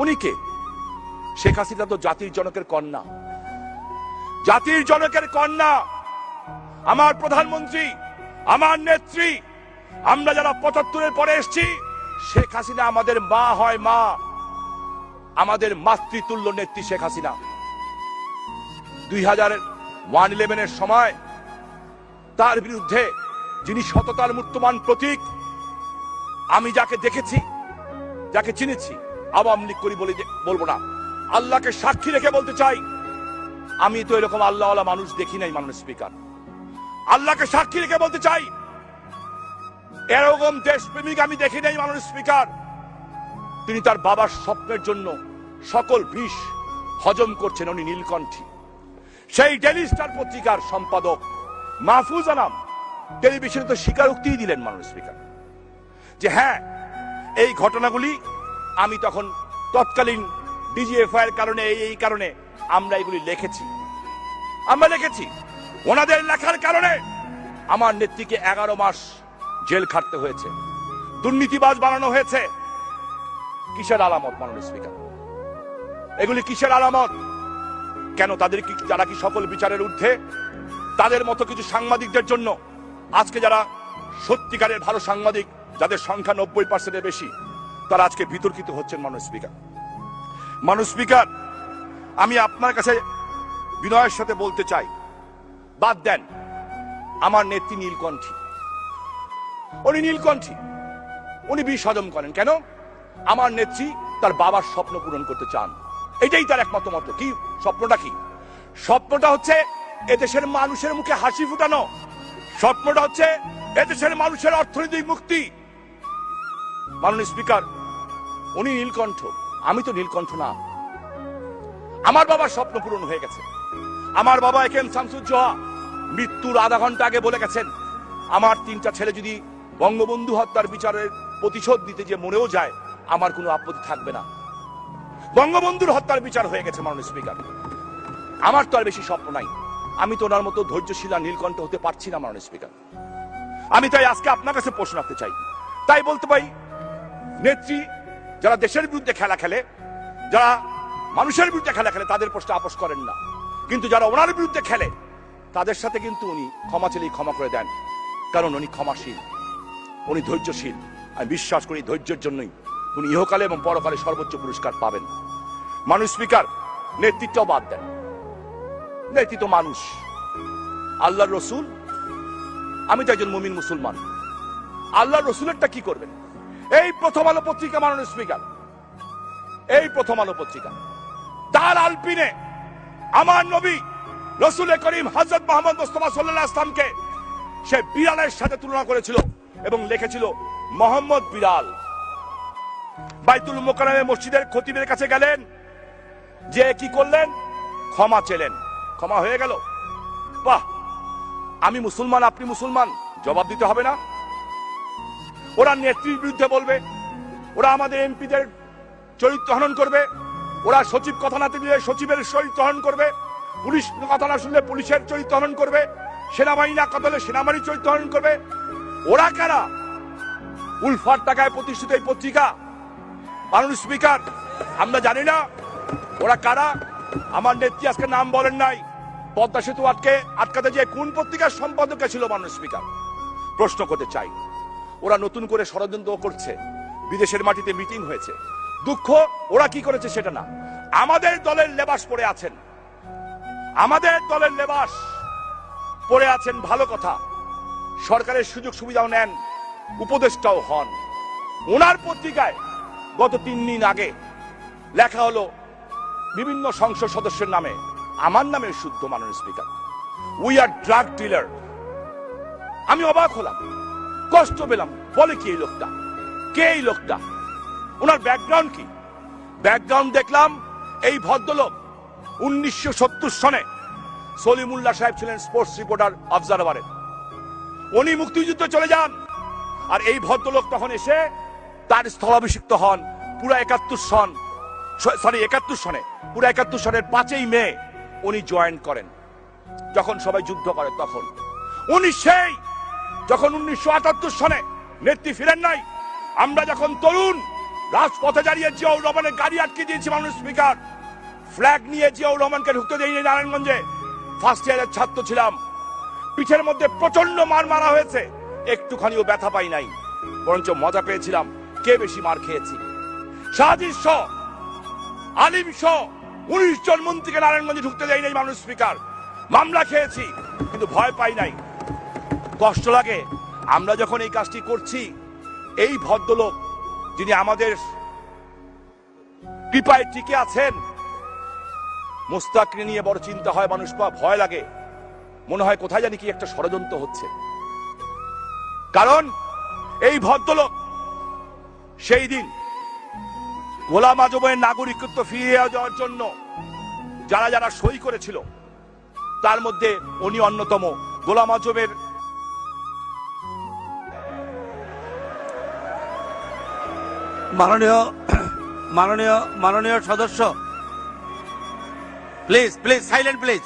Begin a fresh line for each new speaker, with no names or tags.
উনি কে শেখ হাসিনা তো জাতির জনকের কন্যা। জাতির জনকের কন্যা। আমার প্রধানমন্ত্রী, আমার নেত্রী, আমরা যারা পঁচাত্তরের পরে এসছি, শেখ হাসিনা আমাদের মা হয় মা। আমাদের মাতৃতুল্য নেত্রী শেখ হাসিনা। দুই হাজার ওয়ান ইলেভেনের সময় তার বিরুদ্ধে যিনি সততার মূর্তমান প্রতীক, আমি যাকে দেখেছি, যাকে চিনেছি আওয়ামী লীগ করি বলে বলব না। আল্লাহকে সাক্ষী রেখে বলতে চাই, আমি তো এরকম আল্লাহওয়ালা মানুষ দেখি নাই মানুষ স্পিকার। আল্লাহকে সাক্ষী রেখে বলতে চাই, এরকম দেশপ্রেমিক আমি দেখি নাই মানুষ স্পিকার। তিনি তার বাবার স্বপ্নের জন্য সকল বিষ হজম করছেন উনি নীলকণ্ঠী। সেই ডেলি স্টার পত্রিকার সম্পাদক মাহফুজ আনাম টেলিভিশনে তো স্বীকারোক্তি দিলেন মানুষ স্পিকার। যে হ্যাঁ এই ঘটনাগুলি আমি তখন তৎকালীন ডিজিএফআই এর কারণে, এই কারণে আমরা এগুলি লিখেছি। আমরা লিখেছি, ওনাদের লেখার কারণে আমার নেত্রীকে এগারো মাস জেল খাটতে হয়েছে। দুর্নীতিবাজ বানানো হয়েছে। কিসের আলামত, মাননীয় স্পিকার? এগুলি কিসের আলামত? কেন তাদের কি যারা কি সকল বিচারের ঊর্ধ্বে? তাদের মতো কিছু সাংবাদিকদের জন্য আজকে যারা সত্যিকারের ভালো সাংবাদিক, যাদের সংখ্যা নব্বই পার্সেন্টের বেশি তারা আজকে বিতর্কিত হচ্ছেন মানুষ স্পিকার। মানুষ স্পিকার, আমি আপনার কাছে বিনয়ের সাথে বলতে চাই। বাদ দেন, আমার নেত্রী নীলকণ্ঠী। উনি নীলকণ্ঠী। উনি বিষ করেন। কেন? আমার নেত্রী তার বাবার স্বপ্ন পূরণ করতে চান। এটাই তার একমাত্র মত। কি? স্বপ্নটা কি? স্বপ্নটা হচ্ছে এদেশের মানুষের মুখে হাসি ফুটানো। স্বপ্নটা হচ্ছে এদেশের মানুষের অর্থনৈতিক মুক্তি। মাননীয় স্পিকার উনি নীলকণ্ঠ। আমি তো নীলকণ্ঠ না। আমার বাবার স্বপ্ন পূরণ হয়ে গেছে। আমার বাবা একেম শামসুজ্জোহা। মৃত্যুর আধা ঘণ্টা আগে বলে গেছেন, আমার তিনটা ছেলে যদি বঙ্গবন্ধু হত্যার বিচারের প্রতিশোধ দিতে যে মরেও যায়, আমার কোনো আপত্তি থাকবে না। বঙ্গবন্ধুর হত্যার বিচার হয়ে গেছে, মাননীয় স্পিকার। আমার তো আর বেশি স্বপ্ন নাই। আমি তো ওনার মতো ধৈর্যশীল নীলকণ্ঠ হতে পারছি না, মাননীয় স্পিকার। আমি তাই আজকে আপনার কাছে প্রশ্ন রাখতে চাই। তাই বলতে পারি, নেত্রী যারা দেশের বিরুদ্ধে খেলা খেলে, যারা মানুষের বিরুদ্ধে খেলা খেলে, তাদের প্রশ্ন আপোষ করেন না। কিন্তু যারা ওনার বিরুদ্ধে খেলে, তাদের সাথে কিন্তু উনি ক্ষমা চাইলেই ক্ষমা করে দেন। কারণ উনি ক্ষমাশীল, উনি ধৈর্যশীল। আমি বিশ্বাস করি ধৈর্যের জন্যই উনি ইহকালে এবং পরকালে সর্বোচ্চ পুরস্কার পাবেন। মানুষ স্পিকার, নেতৃত্ব বাদ দেন। নেতৃত্ব মানুষ। আল্লাহর রসুল, আমি তো একজন মুমিন মুসলমান। আল্লাহ রসুলেরটা কি করবেন? এই প্রথম আলো পত্রিকা মাননীয় স্পিকার। এই প্রথম আলো পত্রিকা। তার আলপিনে আমার নবী রসুল করিম হজরত মোহাম্মদ মোস্তফা সাল্লাহ ইসলামকে সে বিড়ালের সাথে তুলনা করেছিল এবং লিখেছিল মোহাম্মদ বিড়াল। বাইতুল মোকারমে মসজিদের খতিবের কাছে গেলেন। যে কি করলেন? ক্ষমা চেলেন। ক্ষমা হয়ে গেল। বাহ! আমি মুসলমান, আপনি মুসলমান? জবাব দিতে হবে না। ওরা নেত্রীর বিরুদ্ধে বলবে, ওরা আমাদের এমপিদের চরিত্র হনন করবে, ওরা সচিব কথা না দিলে সচিবের চরিত্র হনন করবে, পুলিশ কথা না শুনলে পুলিশের চরিত্র হনন করবে, সেনাবাহিনী না কথা হলে সেনাবাহিনীর চরিত্র হনন করবে। ওরা কারা? উলফার টাকায় প্রতিষ্ঠিত এই পত্রিকা, মাননীয় স্পিকার, আমরা জানি না। ওরা কারা? আমার নেত্রী আজকে নাম বলেন নাই। পদ্মা সেতু আটকে আটকাতে যে কোন পত্রিকার সম্পাদকে ছিল মাননীয় স্পিকার? প্রশ্ন করতে চাই। ওরা নতুন করে ষড়যন্ত্র করছে। বিদেশের মাটিতে মিটিং হয়েছে। দুঃখ, ওরা কি করেছে সেটা না। আমাদের দলের লেবাস পরে আছেন। আমাদের দলের লেবাস পরে আছেন ভালো কথা। সরকারের সুযোগ সুবিধাও নেন, উপদেষ্টাও হন। ওনার পত্রিকায় গত তিন দিন আগে লেখা হলো, বিভিন্ন সংসদ সদস্যের নামে, আমার নামে শুদ্ধ মাননীয় speaker. We are drug dealer আমি অবাক হলাম। কষ্ট পেলাম। বলে কি এই লোকটা? কে এই লোকটা? ওনার ব্যাকগ্রাউন্ড কি? ব্যাকগ্রাউন্ড দেখলাম এই ভদ্রলোক। উনিশশো সত্তর সনে সলিমুল্লাহ সাহেব ছিলেন স্পোর্টস রিপোর্টার অবজারভারের উনি মুক্তিযুদ্ধে চলে যান। আর এই ভদ্রলোক তখন এসে তার স্থলাভিষিক্ত হন পুরো একাত্তর সন। সরি একাত্তর সনে। পুরো একাত্তর সনের পাঁচই মে উনি জয়েন করেন। যখন সবাই যুদ্ধ করে তখন। উনি সেই যখন উনিশশো আটাত্তর সনে নেত্রী ফিরেন নাই, আমরা যখন তরুণ, রাজপথে দাঁড়িয়ে জিয়াউর রহমানের গাড়ি আটকে দিয়েছি মানুষ স্পিকার ফ্ল্যাগ নিয়ে জিয়াউর রহমানকে ঢুকতে দেয়নি নারায়ণগঞ্জে। ফার্স্ট ইয়ারের ছাত্র ছিলাম। পিঠের মধ্যে প্রচণ্ড মার মারা হয়েছে। একটুখানিও ব্যথা পাই নাই। বরঞ্চ মজা পেয়েছিলাম। কে বেশি মার খেয়েছি? শাহাদির শ, আলিম শ, উনিশ জন মন্ত্রীকে নারায়ণগঞ্জে ঢুকতে দেয় নাই মানুষ স্পিকার। মামলা খেয়েছি, কিন্তু ভয় পাই নাই। কষ্ট লাগে। আমরা যখন এই কাজটি করছি, এই ভদ্রলোক যিনি আমাদের কৃপায় টিকে আছেন, মোস্তাককে নিয়ে বড় চিন্তা হয়, মানুষ পা ভয় লাগে। মনে হয় কোথায় জানি কি একটা ষড়যন্ত্র হচ্ছে। কারণ এই ভদ্রলোক সেই দিন গোলাম আজমের নাগরিকত্ব ফিরিয়ে দেওয়ার জন্য যারা যারা সই করেছিল, তার মধ্যে উনি অন্যতম। গোলাম আজমের
মাননীয় মাননীয় মাননীয় সদস্য। Please please silent please